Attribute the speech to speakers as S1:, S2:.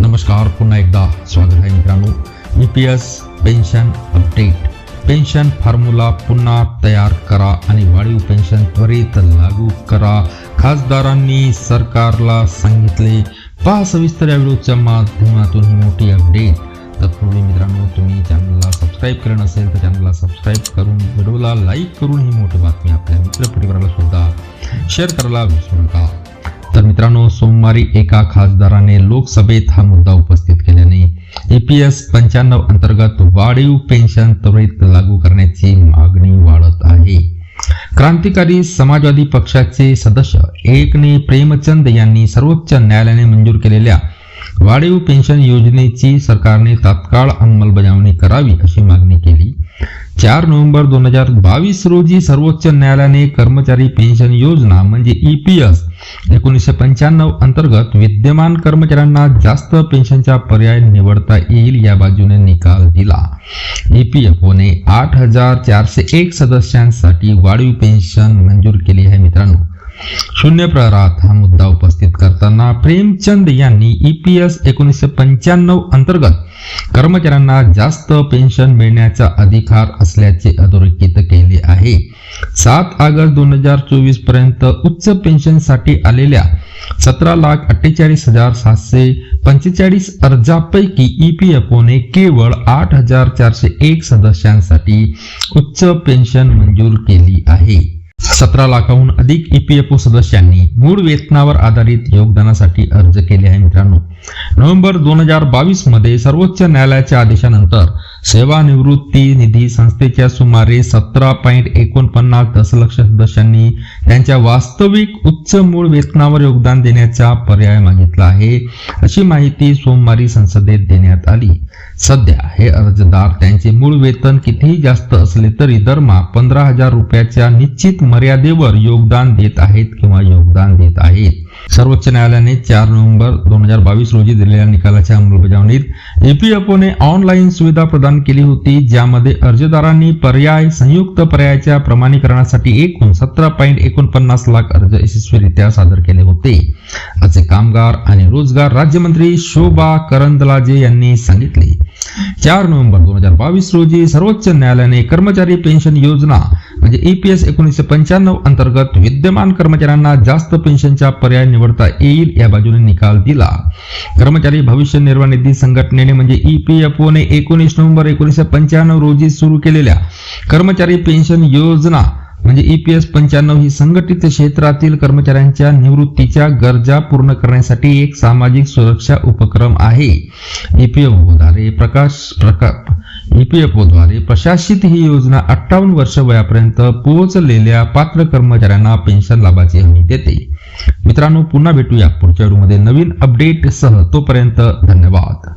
S1: नमस्कार पुन्हा एकदा स्वागत आहे मित्रांनो. E P S pension update pension formula पुन्हा तयार करा आणि वाढीव पेन्शन त्वरित लागू करा. खासदारांनी सरकारला सांगितले. पहा सविस्तर या व्हिडिओच्या माध्यमातून ही मोठी अपडेट तत्पूर्वी मित्रांनो तुम्ही चॅनलला सबस्क्राईब केलं नसेल तर चॅनलला सबस्क्राईब करून व्हिडिओला लाईक करून ही मोठी बातमी आपल्या मित्रपरिवाराला सुद्धा शेअर करायला विसरू नका. मित्रांनो सोमवारी एका खासदाराने लोकसभेत हा मुद्दा उपस्थित केल्याने एपीएस पंच्याण्णव अंतर्गत वाढीव पेन्शन त्वरित लागू करण्याची मागणी वाढत आहे. क्रांतिकारी समाजवादी पक्षाचे सदस्य एकने प्रेमचंद यांनी सर्वोच्च न्यायालयाने मंजूर केलेल्या वाढीव पेन्शन योजनेची सरकारने तात्काळ अंमलबजावणी करावी अशी मागणी केली. चार नोव्हेंबर दोन हजार बावीस रोजी सर्वोच्च न्यायालयाने कर्मचारी पेन्शन योजना म्हणजे ई पी एस एकोणीसशे पंच्याण्णव अंतर्गत विद्यमान कर्मचाऱ्यांना जास्त पेन्शनचा पर्याय निवडता येईल या बाजूने निकाल दिला. ई पी एफ ओने आठ हजार चारशे एक सदस्यांसाठी वाढीव पेन्शन मंजूर केली आहे मित्रांनो. शून्य प्रहरात हा मुद्दा उपस्थित करताना प्रेमचंद यांनी ई पी एस एकोणीसशे पंच्याण्णव अंतर्गत कर्मचाऱ्यांना जास्त पेन्शन मिळण्याचा अधिकार असल्याचे अधोरेखित केले आहे. सात ऑगस्ट दोन हजार चोवीसपर्यंत उच्च पेन्शनसाठी आलेल्या सतरा लाख अठ्ठेचाळीस हजार सातशे पंचेचाळीस अर्जापैकी ई पी एफ ओने केवळ आठ हजार चारशे एक सदस्यांसाठी उच्च पेन्शन मंजूर केली आहे. सतरा लाखाहून अधिक ई पी एफ ओ सदस्यांनी मूळ वेतनावर आधारित योगदानासाठी अर्ज केले आहे मित्रांनो. नोव्हेंबर दोन हजार बावीसमध्ये सर्वोच्च न्यायालयाच्या आदेशानंतर सेवानिवृत्ती निधी संस्थेच्या सुमारे सतरा पॉईंट एकोणपन्नास दशलक्ष सदस्यांनी त्यांच्या वास्तविक उच्च मूळ वेतनावर योगदान देण्याचा पर्याय मागितला आहे अशी माहिती सोमवारी संसदेत देण्यात आली. सध्या हे अर्जदार त्यांचे मूळ वेतन कितीही जास्त असले तरी दरमहा पंधरा हजार रुपयाच्या निश्चित मर्यादेवर योगदान देत आहेत किंवा योगदान देत आहेत. सर्वोच्च न्यायालयाने चार नोव्हेंबर दोन हजार बावीस रोजी दिलेल्या निकालाच्या अंमलबजावणीत ईपीएफओने ऑनलाईन सुविधा प्रदान केली होती ज्यामध्ये अर्जदारांनी पर्याय संयुक्त पर्यायाच्या प्रमाणीकरणासाठी एकूण सतरा पॉईंट एकोणपन्नास लाख अर्ज यशस्वीरित्या सादर केले होते. असे कामगार आणि रोजगार राज्यमंत्री शोभा करंदलाजे यांनी सांगितले. चार नोव्हेंबर दोन हजार बावीस रोजी सर्वोच्च न्यायालयाने कर्मचारी पेन्शन योजना म्हणजे ईपीएस एकोणीसशे पंच्याण्णव अंतर्गत विद्यमान कर्मचाऱ्यांना जास्त पेन्शनचा पर्याय निवडता येईल या बाजूने निकाल दिला. कर्मचारी भविष्य निर्वाह निधी संघटनेने म्हणजे ईपीएफओने एकोणीस नोव्हेंबर एकोणीसशे पंच्याण्णव रोजी सुरू केलेल्या कर्मचारी पेन्शन योजना म्हणजे ईपीएस पंच्याण्णव ही संघटित क्षेत्रातील कर्मचाऱ्यांच्या निवृत्तीच्या गरजा पूर्ण करण्यासाठी एक सामाजिक सुरक्षा उपक्रम आहे. ईपीएफ प्रकाश प्रका ईपीएफओद्वारे प्रशासित ही योजना अठ्ठावन्न वर्ष वयापर्यंत पोहोचलेल्या पात्र कर्मचाऱ्यांना पेन्शन लाभाची हमी देते. मित्रांनो पुन्हा भेटूया पुढच्या व्हिडिओमध्ये. नवीन अपडेटसह तोपर्यंत धन्यवाद.